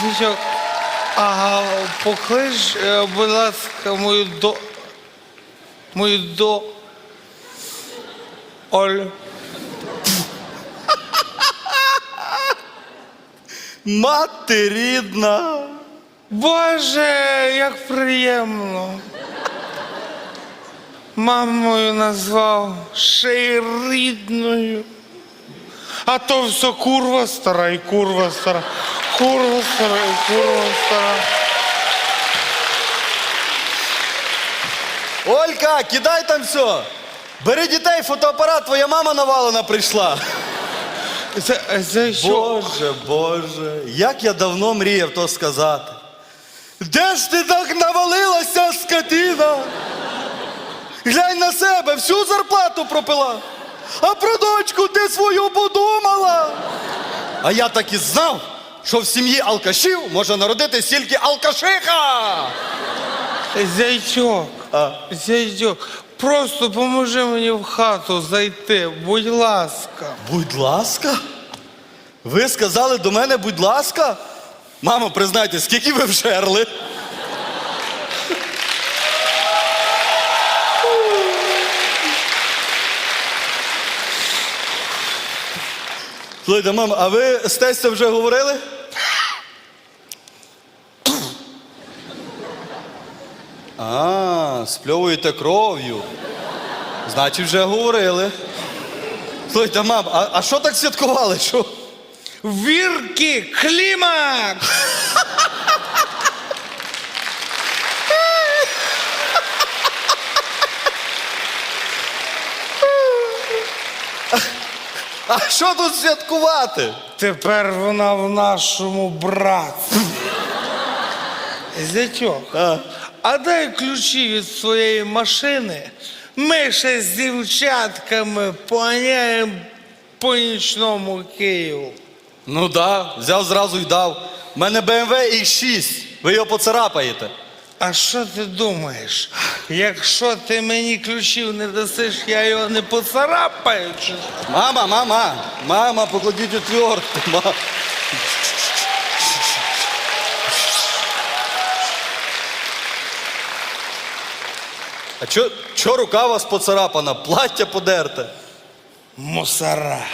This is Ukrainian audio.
Звичок, а поклич, е, будь ласка, мою до. Мою до. Оль. Мати рідна. Боже, як приємно. Мамою назвав ще й рідною. А то все курва стара і курва стара. Курва стара і курва стара. Олька, кидай там все. Бери дітей, фотоапарат, твоя мама навалена прийшла. За, за що? Боже, Боже, як я давно мріяв то сказати. Де ж ти так навалилася, скотина? Глянь на себе, всю зарплату пропила. А про дочку ти свою подумала. А я так і знав, що в сім'ї алкашів може народити тільки алкашиха. Зайчок, А. зайчок, просто поможи мені в хату зайти, будь ласка. Будь ласка. Ви сказали до мене, будь ласка. Мамо, признайте, скільки ви вжерли? Слухайте, мама, а ви з тестя вже говорили? А, спльовуєте кров'ю. Значить, вже говорили. Слухайте, мам, а, а що так святкували? Що? Вірки, клімакс! А що тут святкувати? Тепер вона в нашому братстві. Зятьок, А. а дай ключі від своєї машини. Ми ще з дівчатками поганяємо по нічному Києву. Ну да, взяв зразу й дав. У мене BMW X6. Ви його поцарапаєте. А що ти думаєш? Якщо ти мені ключів не дасиш, я його не поцарапаю. Чи... що? Мама, мама, мама, покладіть отвертку. Ма. А чо, чо рука у вас поцарапана? Плаття подерте. Мусора.